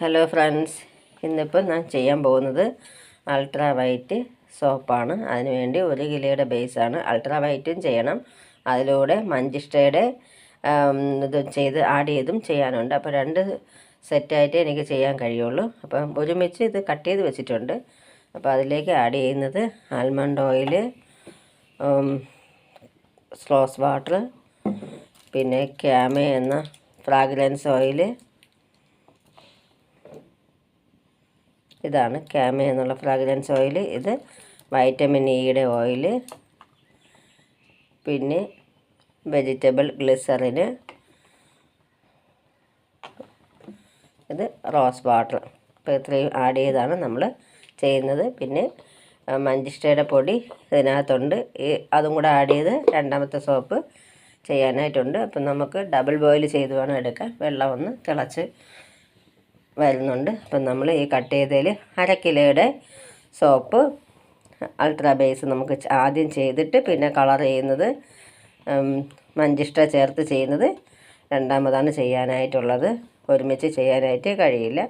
Hello friends ഇന്നിപ്പോൾ ഞാൻ ചെയ്യാൻ പോകുന്നത് അൾട്രാ വൈറ്റ് സോപ്പാണ് അതിനുവേണ്ടി ഒരു കിലോയുടെ ബേസാണ് അൾട്രാ വൈറ്റും ചെയ്യണം. അതിലൂടെ മഞ്ചിഷ്ടയുടെ ഇത് ചെയ്ത് ആഡ് ചെയ്തും ചെയ്യാനുണ്ട്. അപ്പോൾ രണ്ട് സെറ്റായിട്ട് എനിക്ക് ചെയ്യാൻ കഴിയുള്ളൂ. അപ്പം ഒരുമിച്ച് ഇത് കട്ട് ചെയ്ത് വെച്ചിട്ടുണ്ട്. അപ്പോൾ അതിലേക്ക് ആഡ് ചെയ്യുന്നത് ആൽമണ്ട് ഓയിൽ സ്ലോസ് വാട്ടർ പിന്നെ ക്യാമ എന്ന ഫ്രാഗ്രൻസ് ഓയിൽ ഇതാണ് ക്യാമ എന്നുള്ള ഫ്രാഗ്രൻസ് ഓയിൽ. ഇത് വൈറ്റമിൻ ഇയുടെ ഓയിൽ. പിന്നെ വെജിറ്റബിൾ ഗ്ലിസറിന് ഇത് റോസ് വാട്ടർ. അപ്പോൾ ഇത്രയും ആഡ് ചെയ്താണ് നമ്മൾ ചെയ്യുന്നത്. പിന്നെ മഞ്ചിഷ്ടയുടെ പൊടി ഇതിനകത്തുണ്ട്. ഈ അതും കൂടെ ആഡ് ചെയ്ത് രണ്ടാമത്തെ സോപ്പ് ചെയ്യാനായിട്ടുണ്ട്. അപ്പം നമുക്ക് ഡബിൾ ബോയിൽ ചെയ്ത് വേണം എടുക്കാൻ. വെള്ളം ഒന്ന് തിളച്ച് വരുന്നുണ്ട്. അപ്പം നമ്മൾ ഈ കട്ട് ചെയ്തതിൽ അര കിലോയുടെ സോപ്പ് അൾട്രാ ബേസ് നമുക്ക് ആദ്യം ചെയ്തിട്ട് പിന്നെ കളർ ചെയ്യുന്നത് മഞ്ചിഷ്ട ചേർത്ത് ചെയ്യുന്നത് രണ്ടാമതാണ് ചെയ്യാനായിട്ടുള്ളത്. ഒരുമിച്ച് ചെയ്യാനായിട്ട് കഴിയില്ല.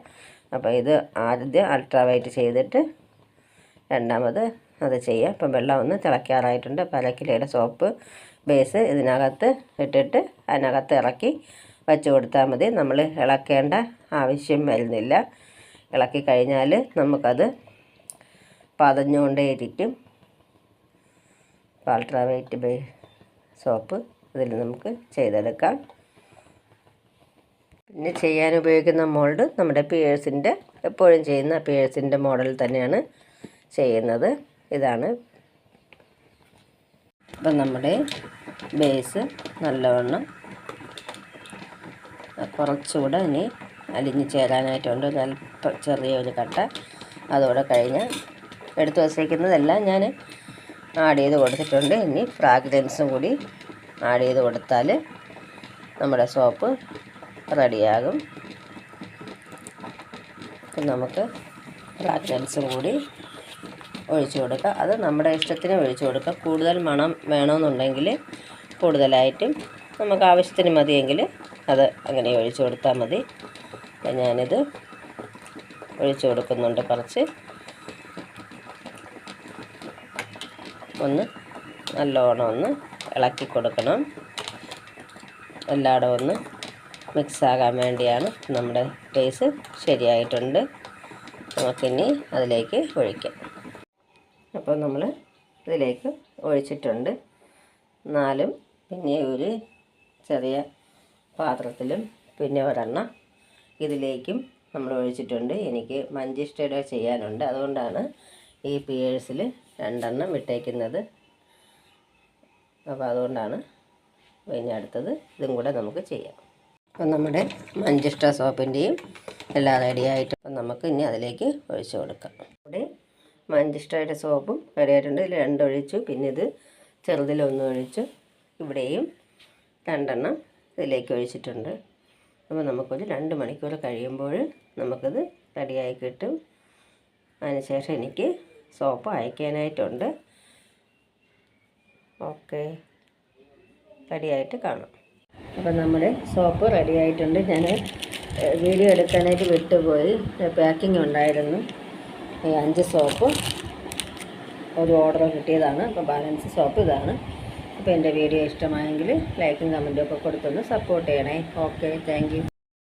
അപ്പോൾ ഇത് ആദ്യം അൾട്രാ വൈറ്റ് ചെയ്തിട്ട് രണ്ടാമത് അത് ചെയ്യാം. അപ്പം വെള്ളം ഒന്ന് തിളയ്ക്കാറായിട്ടുണ്ട്. അപ്പോൾ അര കിലോയുടെ സോപ്പ് ബേസ് ഇതിനകത്ത് ഇട്ടിട്ട് അതിനകത്ത് ഇറക്കി വച്ച് കൊടുത്താൽ മതി. നമ്മൾ ഇളക്കേണ്ട ആവശ്യം വരുന്നില്ല. ഇളക്കി കഴിഞ്ഞാൽ നമുക്കത് പതഞ്ഞുകൊണ്ടേയിരിക്കും. അൾട്രാ വൈറ്റ് ബേ സോപ്പ് ഇതിൽ നമുക്ക് ചെയ്തെടുക്കാം. പിന്നെ ചെയ്യാൻ ഉപയോഗിക്കുന്ന മോൾഡ് നമ്മുടെ പിയേഴ്സിന്റെ എപ്പോഴും ചെയ്യുന്ന പിയേഴ്സിന്റെ മോഡൽ തന്നെയാണ് ചെയ്യുന്നത്. ഇതാണ്. അപ്പം നമ്മുടെ ബേസ് നല്ലവണ്ണം കുറച്ചുകൂടെ ഇനി അലിഞ്ഞ് ചേരാനായിട്ടുണ്ട്. അല്പം ചെറിയൊരു കട്ട. അതോടെ കഴിഞ്ഞ് എടുത്തു വച്ചേക്കുന്നതെല്ലാം ഞാൻ ആഡ് ചെയ്ത് കൊടുത്തിട്ടുണ്ട്. ഇനി ഫ്രാഗ്രൻസും കൂടി ആഡ് ചെയ്ത് കൊടുത്താൽ നമ്മുടെ സോപ്പ് റെഡിയാകും. നമുക്ക് ഫ്രാഗ്രൻസും കൂടി ഒഴിച്ചു കൊടുക്കുക അത് നമ്മുടെ ഇഷ്ടത്തിന് ഒഴിച്ചു കൊടുക്കാം. കൂടുതൽ മണം വേണമെന്നുണ്ടെങ്കിൽ കൂടുതലായിട്ടും നമുക്ക് ആവശ്യത്തിന് മതിയെങ്കിൽ അത് അങ്ങനെ ഒഴിച്ചു കൊടുത്താൽ മതി. അപ്പം ഞാനിത് ഒഴിച്ചു കൊടുക്കുന്നുണ്ട് കുറച്ച്. ഒന്ന് നല്ലോണം ഒന്ന് ഇളക്കി കൊടുക്കണം. എല്ലായിടവും ഒന്ന് മിക്സാകാൻ വേണ്ടിയാണ് നമ്മുടെ ടേസ് ശരിയായിട്ടുണ്ട്. നമുക്കിനി അതിലേക്ക് ഒഴിക്കാം. അപ്പോൾ നമ്മൾ ഇതിലേക്ക് ഒഴിച്ചിട്ടുണ്ട്. നാലും പിന്നെ ഒരു ചെറിയ പാത്രത്തിലും പിന്നെ ഒരെണ്ണം ഇതിലേക്കും നമ്മൾ ഒഴിച്ചിട്ടുണ്ട്. എനിക്ക് മഞ്ചിഷ്ടയുടെ ചെയ്യാനുണ്ട്. അതുകൊണ്ടാണ് ഈ പിയേഴ്സിൽ രണ്ടെണ്ണം ഇട്ടേക്കുന്നത്. അപ്പോൾ അതുകൊണ്ടാണ് പിന്നെ അടുത്തത് ഇതും കൂടെ നമുക്ക് ചെയ്യാം. അപ്പം നമ്മുടെ മഞ്ചിഷ്ട സോപ്പിന്റെയും എല്ലാം റെഡിയായിട്ട് അപ്പം നമുക്ക് ഇനി അതിലേക്ക് ഒഴിച്ചു കൊടുക്കാം. ഇവിടെ മഞ്ചിഷ്ടയുടെ സോപ്പും റെഡിയായിട്ടുണ്ട് ഇതിൽ രണ്ടൊഴിച്ചു. പിന്നെ ഇത് ചെറുതിലൊന്നും ഒഴിച്ചു ഇവിടെയും രണ്ടെണ്ണം ഇതിലേക്ക് ഒഴിച്ചിട്ടുണ്ട്. അപ്പോൾ നമുക്കൊരു രണ്ട് മണിക്കൂർ കഴിയുമ്പോൾ നമുക്കത് റെഡിയായി കിട്ടും. അതിനുശേഷം എനിക്ക് സോപ്പ് അയക്കാനായിട്ടുണ്ട്. ഓക്കെ. റെഡിയായിട്ട് കാണാം. അപ്പോൾ നമ്മുടെ സോപ്പ് റെഡിയായിട്ടുണ്ട്. ഞാൻ വീഡിയോ എടുക്കാനായിട്ട് വിട്ടുപോയി. പാക്കിംഗ് ഉണ്ടായിരുന്നു. അഞ്ച് സോപ്പ്. ഒരു ഓർഡർ കിട്ടിയതാണ്. അപ്പോൾ ബാലൻസ് സോപ്പ് ഇതാണ്. അപ്പോൾ എന്റെ വീഡിയോ ഇഷ്ടമായെങ്കിൽ ലൈക്കും കമന്റും ഒക്കെ കൊടുത്തൊന്ന് സപ്പോർട്ട് ചെയ്യണേ. Okay thank